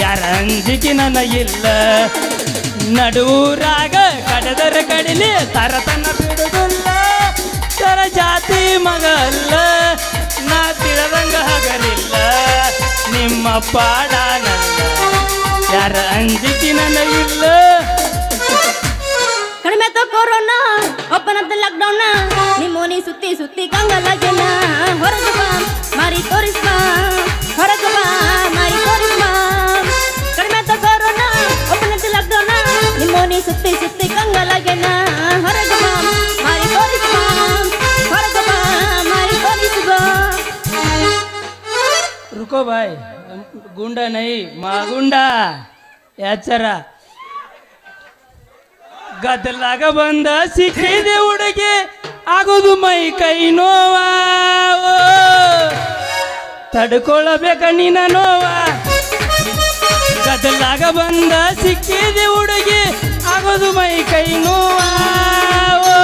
ಯಾರ ಅಂಜಿಕೆ ಇಲ್ಲ. ನಡೂರಾಗ ಕಡದರ ಕಡಿಲಿ ತರತನ ಬಿಡುದಿಲ್ಲ ತರ ಜಾತಿ ಮಗ ಅಲ್ಲ. ನಾ ತಿಳದಂಗ ಹಗಲಿಲ್ಲ. ನಿಮ್ಮ ಪಾಡ ಯಾರ ಅಂಜಿಕೆ ಇಲ್ಲ. ಕಡಿಮೆ ತೋ ಕೊರೋನಾ ಒಪ್ಪನಂತ ಲಾಕ್ಡೌನ್ ನಿಮ್ಮೋನಿ ಸುತ್ತಿ ಸುತ್ತಿ ಕಂಗಲ ಜನ ಹೊರಗೆ ಬಾ, ಮಾರಿ ತೋರಿಸ್ಬಾ ಹೊರಗೆ ಬಾ, ಮಾರಿ ತೋರಿಸ್ भाई गुंडा नहीं माँ गुंडा ಎಚ್ಚರ ಗದ್ದಲಾಗ ಬಂದ ಸಿಕ್ಕಿದೆ ಹುಡುಗಿ ಆಗೋದು ಮೈ ಕೈ ನೋವ ಓ. ತಡ್ಕೊಳ್ಳಬೇಕ ನಿನ್ನ ನೋವ ಗದ್ದಲಾಗ ಬಂದ ಸಿಕ್ಕಿದೆ ಹುಡುಗಿ ಆಗೋದು ಮೈ ಕೈ ನೋವ ಓ.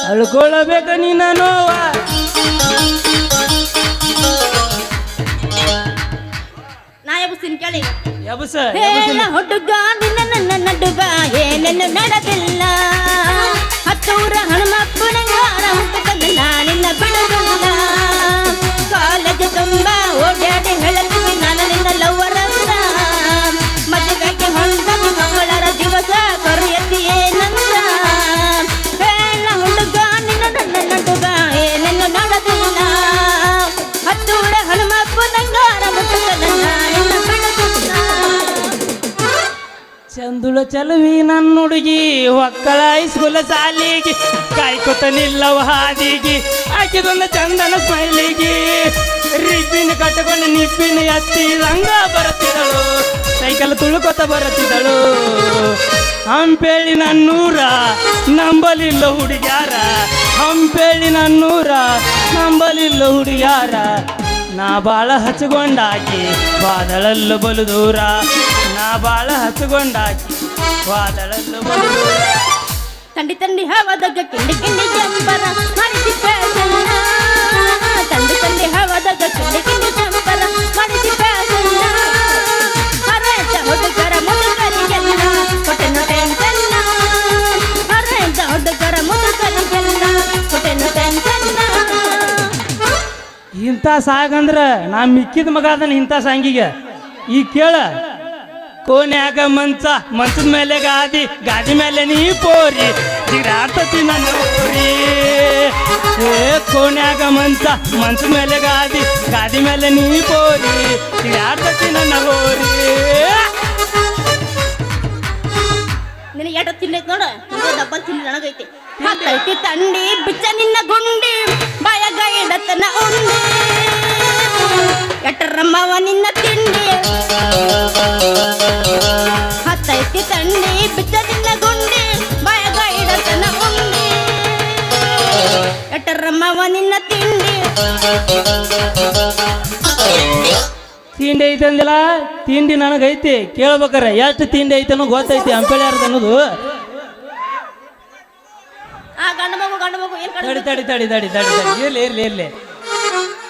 ತಡ್ಕೊಳ್ಳಬೇಕ ನಿನ್ನ ನೋವ ಕೇಳಿ ಯಬಸ ಹುಡುಗ ನಿನ್ನ ಚಂದುಳ ಚಲವಿ ನನ್ನ ಹುಡುಗಿ ಒಕ್ಕಳ ಸ್ಕೂಲ ಸಾಲಿಗೆ ಕಾಯ್ಕೊತ ನಿಲ್ಲವ ಹಾದಿಗೆ ಆಕಿದೊಂದು ಚಂದನ ಸ್ಮೈಲಿಗೆ. ರಿಬ್ಬಿನ ಕಟ್ಟಕೊಂಡು ನಿಪ್ಪಿನ ಎತ್ತಿ ರಂಗ ಬರುತ್ತಿದ್ದಳು ಸೈಕಲ್ ತುಳುಕೊತ ಬರುತ್ತಿದ್ದಳು ಹಂಪೇಳಿ ನನ್ನೂರ ನಂಬಲಿಲ್ಲ ಹುಡುಗ್ಯಾರ, ಹಂಪೇಳಿ ನನ್ನೂರ ನಂಬಲಿಲ್ಲ ಹುಡುಗ್ಯಾರ. ನಾ ಬಾಳ ಹಚ್ಚಿಕೊಂಡಾಕಿ ಬಾದಳಲ್ಲು ಬಲು ದೂರ, ನಾ ಬಾಳ ಹಚ್ಕೊಂಡಾಕಿ. ದೂರ ತಂಡಿ ತಂಡಿ ಹವಾದಾಗ ಕಿಂಡಿ ಕಿಂಡಿ ಜಂಬರ ಮಾಡಿಸಿ ಫ್ಯಾಷನ್ನ ತಂಡಿ ತಂಡಿ ಹವಾದಾಗ ಕಿಂಡಿ ಕಿಂಡಿ ಜಂಬರ ಮಾಡಿಸಿ ಫ್ಯಾಷನ್ನ ಹರೇತ ಹುಡುಗರ ಮುದುಕರಿಗೆಲ್ಲ ಕೊಟ್ಟೆನು ಟೆನ್ಷನ್ನ ಹರೇತ ಹುಡುಗರ ಮುದುಕರಿಗೆಲ್ಲ ಕೊಟ್ಟೆನು ಟೆನ್ಷನ್ನ ಇಂಥ ಸಾಗಂದ್ರ ನಾ ಮಿಕ್ಕಿದ ಮಗ ಅದನ್ನ ಇಂಥ ಸಾಂಗಿಗೆ. ಈ ಕೇಳ. ಕೋನ್ಯಾಗ ಮಂಚ, ಮಂಚದ ಮೇಲೆ ಗಾದಿ ಗಾದಿ ಮೇಲೆ ನೀ ಪೋರಿ. ಜಿರಾಡ್ತತಿ ನನ್ನ ಪೋರಿ ಏ, ಕೋನ್ಯಾಗ ಮಂಚ, ಮಂಚದ ಮೇಲೆ ಗಾದಿ ಗಾದಿ ಮೇಲೆ ನೀ ಪೋರಿ. ಜಿರಾಡ್ತತಿ ನನ್ನ ಪೋರಿ ನಿನಗೆ ಎಟ ತಿನ್ನೈತೆ ನೋಡ? ನಿನಗೆ ಡಬ್ಬಲ್ ತಿನ್ನ ನನಗೈತಿ. ತಂಡಿ, ಬಿಚ್ಚ ನಿನ್ನ ಗುಂಡಿ, ಬಾಯಾಗ ಇಡತನ ಉಂಡಿ. ಎಟ್ಟರಮ್ಮವ ನಿನ್ನ ತಿಂಡಿ. ತಿಂಡಿ ಐತೆ ಅಂದಿಲ್ಲ? ತಿಂಡಿ ನನಗೈತಿ ಕೇಳ್ಬೇಕಾರೆ ಎಷ್ಟು ತಿಂಡಿ ಐತೆ ಅನ್ನೋ ಗೊತ್ತೈತಿ ಅನ್ನೋದು. ಗಂಡ ಮಗು ಗಂಡ ತಡಿ ತಡಿ ತಡಿ ತಡಿ ತಡಿ ತಡಿ. ಇರ್ಲಿ ಇರ್ಲಿ ಇರ್ಲಿ.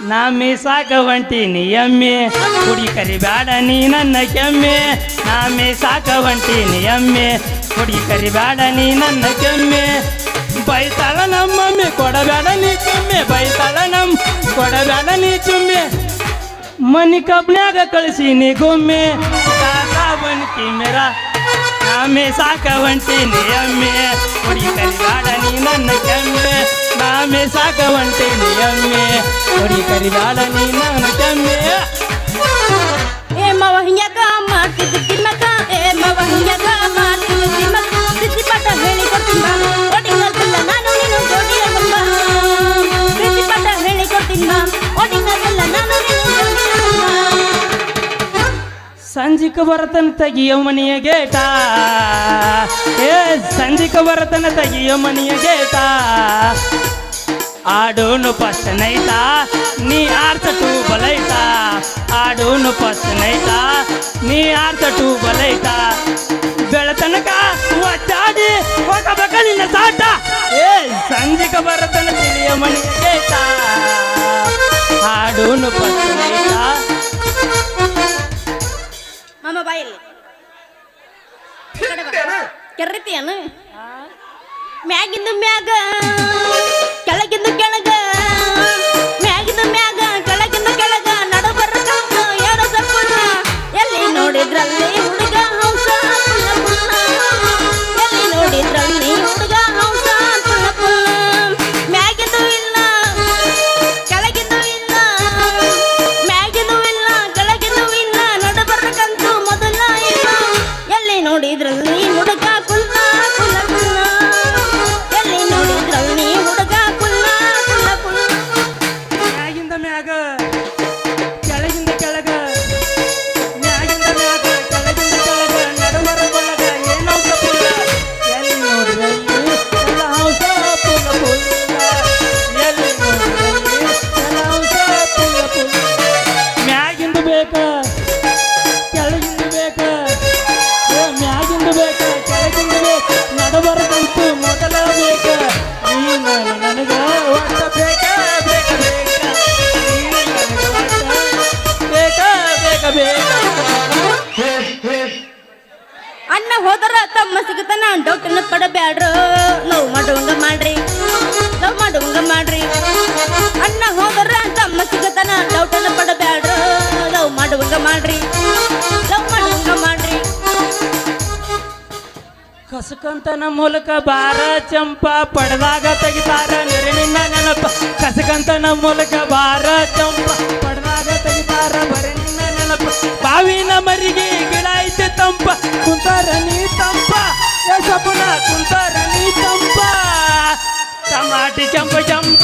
ನಾ ಮೀಸಾಕ ಹೊಂಟೀನಿ ಎಮ್ಮೆ. ಕುಡಿ ಕರಿಬ್ಯಾಡ ನೀ ನನ್ನ ಕೆಮ್ಮೆ. ನಾ ಮೀಸಾಕ ಹೊಂಟೀನಿ ಎಮ್ಮೆ. ಕುಡಿ ಕರಿಬ್ಯಾಡ ನೀ ನನ್ನ ಕೆಮ್ಮೆ. ಬೈತಾಳ ನಮ್ಮಮ್ಮೆ ಕೊಡಬೇಡ ನೀ ಕೆಮ್ಮೆ. ಬೈತಾಳ ನಮ್ಮ ಕೊಡಬೇಡ ನೀ ಚುಮ್ಮೆ ಮನಿ ಕಬ್ನ್ಯಾಗ ಕಳಿಸೀನಿ ಗೊಮ್ಮೆ ಕಾಕಾ ಬನ್ಕಿ ಮೇರಾ ನಾಮೆ ಸಾಕ ಹೊಂಟೀನಿ ಎಮ್ಮೆ ಕುಡಿ ಕರಿಬೇಡ ನೀ ನನ್ನ ಕೆಮ್ಮೆ ನಾಮೆ ಸಾಕ ಹೊಂಟೀನಿ ಎಮ್ಮೆ ಕುಡಿ ಕರಿಬೇಡ ನೀ ನನ್ನ ಕೆಮ್ಮೆ ಏ ಮವ ಹಿಂಗ್ಯಾಕ ಮಾಡ್ತಿದ್ದು ತಿಮ್ಮಕ್ಕ ಸಂಜಿಕ ಬರತನ ತೆಗಿಯೋ ಮನೆಯ ಗೇಟ. ಏ ಸಂಧಿಕ ಬರತನ ತೆಗಿಯೋ ಮನೆಯ ಗೇಟ. ಆಡೋನು ಫಸ್ಟ್ ನೀ ಆರ್ತ ಟೂ ಆಡು ಆಡೋನು ನೀ ಆರ್ತ ಟೂ ಬಲೈಟ ಬೆಳತನಕ ಒಟ್ಟಾಡಿ ಮ್ಯಾಗಿಂದು ಮ್ಯಾಗ ಕೆಳಗಿಂದು ಕೆಳಗ ತಮ್ಮ ಸಿಗತನ ಡೌಟನ್ನು ಪಡಬ್ಯಾಡ್ರು. ನೋವು ಮಾಡುವಂಗ ಮಾಡ್ರಿ. ಲವ್ ಮಾಡುವಂಗ ಮಾಡ್ರಿ. ಅಣ್ಣ ಹೋದರ ತಮ್ಮ ಸಿಗತನ ಡೌಟನ್ನು ಪಡಬ್ಯಾಡ್ರು. ಲವ್ ಮಾಡುವಂಗ ಮಾಡ್ರಿ. ಲವ್ ಮಾಡುವಂಗ ಮಾಡ್ರಿ. ಕಸಕಂತನ ಮೂಲಕ ಬಾರ ಚಂಪ ಪಡೆದಾಗ ತೆಗಿತಾರ. ನೆರಳಿನ ನೆನಪ. ಕಸಕಂತನ ಮೂಲಕ ಬಾರ ಚಂಪ ಪಡೆದಾಗ ತೆಗಿತಾರ. ಬರನಿನ ಕುಂತಾರ ನೀ ತಂಪ ಟಮಾಟಿ ಚಂಪ ಚಂಪ.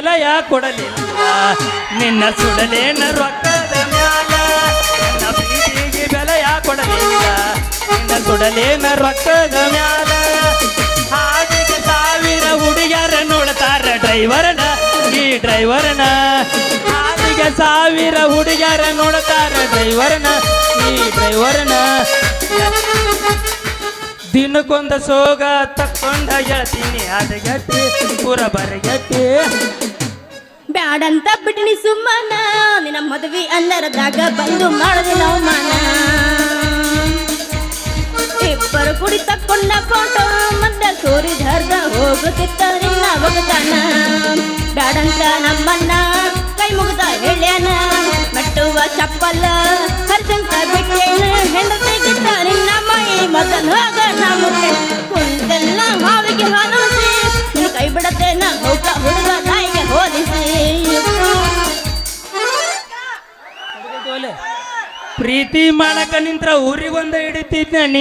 ಬೆಲೆಯ ಕೊಡಲಿಲ್ಲ ನಿನ್ನ ಸುಡಲೇನ ರೊಕ್ಕದ ಮ್ಯಾಲ. ನನ್ನ ಪ್ರೀತಿಗೆ ಬೆಲೆಯ ಕೊಡಲಿಲ್ಲ ನಿನ್ನ ಸುಡಲೇನ ರೊಕ್ಕದ ಮ್ಯಾಲ. ಹಾಗೆ ಸಾವಿರ ಹುಡುಗಿಯರ ನೋಡ್ತಾರ ಡ್ರೈವರ್ನ, ಈ ಡ್ರೈವರ್ನ. ಹಾಗೆ ಸಾವಿರ ಹುಡುಗಿಯರ ನೋಡ್ತಾರ ಡ್ರೈವರ್ನ, ಈ ಡ್ರೈವರ್ನ. ದಿನಕ್ಕೊಂದ ಸೋಗ ತಕ್ಕೊಂಡ ಹೇಳ್ತೀನಿ. ಅದಗಟ್ಟಿ ಪುರ ಬರಗಟ್ಟಿ ಬ್ಯಾಡಂತ ಬಿಟ್ಟಿನಿ ಸುಮ್ಮನ. ನಿನ್ನ ಮದುವೆ ಅನ್ನರದಾಗ ಬಂದು ಮಾಡದಿಲ್ಲ ಅವಮಾನ. ಇಬ್ಬರು ಕುಡಿ ತಕ್ಕೊಂಡ ಫೋಟೋ ಮತ್ತೆ ಸೂರಿ ಧರ್ದ ಹೋಗುತ್ತಿತ್ತ ನಿನ್ನ ಒಗತಾನ. ಬ್ಯಾಡಂತ ನಮ್ಮನ್ನ ಕೈ ಮುಗಿದ ಹೇಳ್ಯಾನ. ಮೆಟ್ಟುವ ಚಪ್ಪಲ್ಲ ಹರಿದಂತ ಬಿಟ್ಟೇನ. ಹೆಂಡತಿಗಿದ್ದ ಪ್ರೀತಿ ಮಾಡಕ ನಿಂತ್ರ ಊರಿಗೊಂದ ಹಿಡಿತಿದ್ನ ನಿನ್ನ